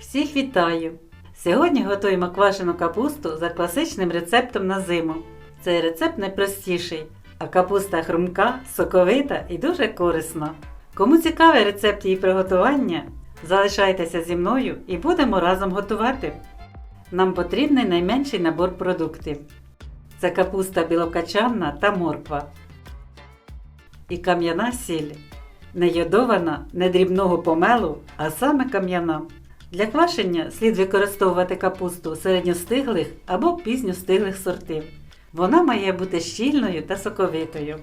Всіх вітаю! Сьогодні готуємо квашену капусту за класичним рецептом на зиму. Цей рецепт найпростіший, а капуста хрумка, соковита і дуже корисна. Кому цікавий рецепт її приготування, залишайтеся зі мною і будемо разом готувати. Нам потрібний найменший набор продуктів. Це капуста білокачанна та морква. І кам'яна сіль. Не йодована, не дрібного помелу, а саме кам'яна. Для квашення слід використовувати капусту середньостиглих або пізньостиглих сортів. Вона має бути щільною та соковитою.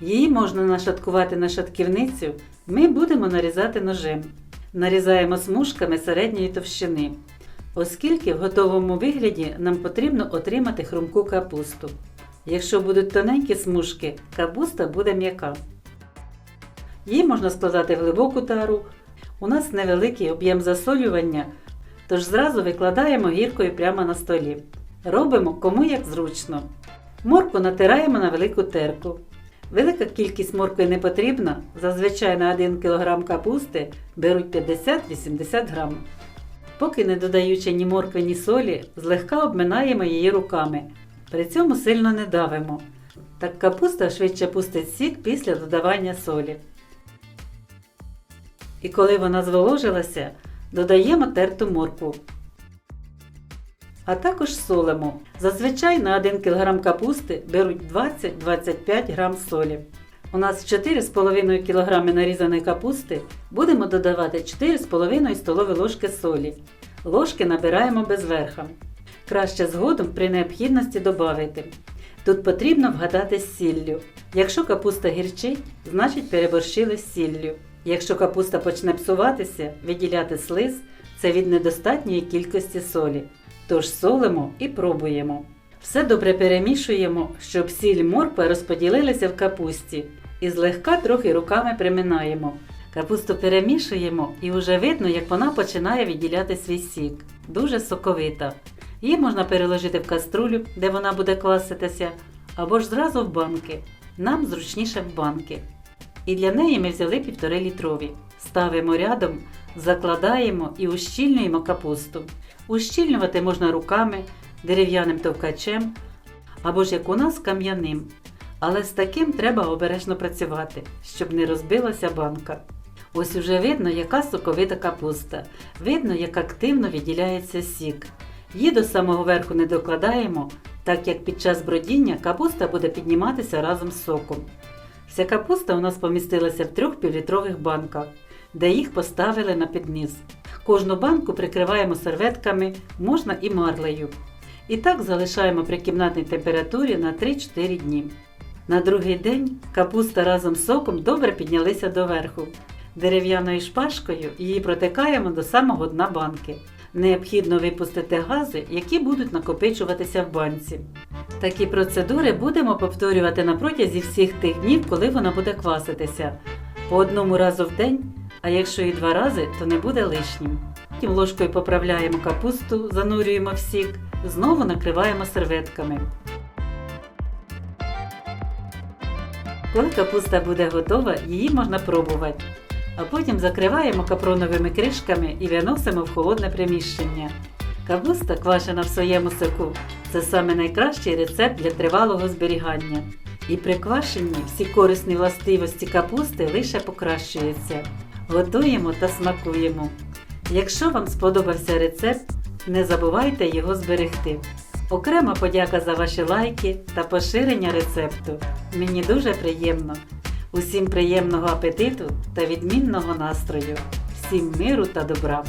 Її можна нашаткувати на шатківницю, ми будемо нарізати ножем. Нарізаємо смужками середньої товщини, оскільки в готовому вигляді нам потрібно отримати хрумку капусту. Якщо будуть тоненькі смужки, капуста буде м'яка. Її можна складати в глибоку тару. У нас невеликий об'єм засолювання, тож зразу викладаємо гіркою прямо на столі. Робимо кому як зручно. Морку натираємо на велику терку. Велика кількість моркви не потрібна, зазвичай на 1 кг капусти беруть 50-80 г. Поки не додаючи ні моркви, ні солі, злегка обминаємо її руками. При цьому сильно не давимо. Так капуста швидше пустить сік після додавання солі. І коли вона зволожилася, додаємо терту моркву. А також солимо. Зазвичай на 1 кг капусти беруть 20-25 г солі. У нас 4,5 кг нарізаної капусти будемо додавати 4,5 столові ложки солі. Ложки набираємо без верха. Краще згодом при необхідності додати. Тут потрібно вгадати сіллю. Якщо капуста гірчить, значить переборщили сіллю. Якщо капуста почне псуватися, виділяти слиз це від недостатньої кількості солі. Тож солимо і пробуємо. Все добре перемішуємо, щоб сіль морква розподілилися в капусті і злегка трохи руками приминаємо. Капусту перемішуємо і вже видно, як вона починає відділяти свій сік. Дуже соковита. Її можна переложити в каструлю, де вона буде кваситися, або ж зразу в банки. Нам зручніше в банки. І для неї ми взяли 1,5 літрові. Ставимо рядом, закладаємо і ущільнюємо капусту. Ущільнювати можна руками, дерев'яним товкачем або ж як у нас кам'яним. Але з таким треба обережно працювати, щоб не розбилася банка. Ось уже видно, яка соковита капуста. Видно, як активно відділяється сік. Її до самого верху не докладаємо, так як під час бродіння капуста буде підніматися разом з соком. Вся капуста у нас помістилася в трьох півлітрових банках, де їх поставили на підніс. Кожну банку прикриваємо серветками, можна і марлею. І так залишаємо при кімнатній температурі на 3-4 дні. На другий день капуста разом з соком добре піднялися доверху. Дерев'яною шпажкою її протикаємо до самого дна банки. Необхідно випустити гази, які будуть накопичуватися в банці. Такі процедури будемо повторювати на протязі всіх тих днів, коли вона буде кваситися. По одному разу в день, а якщо і два рази, то не буде лишнім. Потім ложкою поправляємо капусту, занурюємо в сік, знову накриваємо серветками. Коли капуста буде готова, її можна пробувати. А потім закриваємо капроновими кришками і виносимо в холодне приміщення. Капуста, квашена в своєму соку, це саме найкращий рецепт для тривалого зберігання. І при квашенні всі корисні властивості капусти лише покращуються. Готуємо та смакуємо. Якщо вам сподобався рецепт, не забувайте його зберегти. Окрема подяка за ваші лайки та поширення рецепту. Мені дуже приємно. Усім приємного апетиту та відмінного настрою. Всім миру та добра!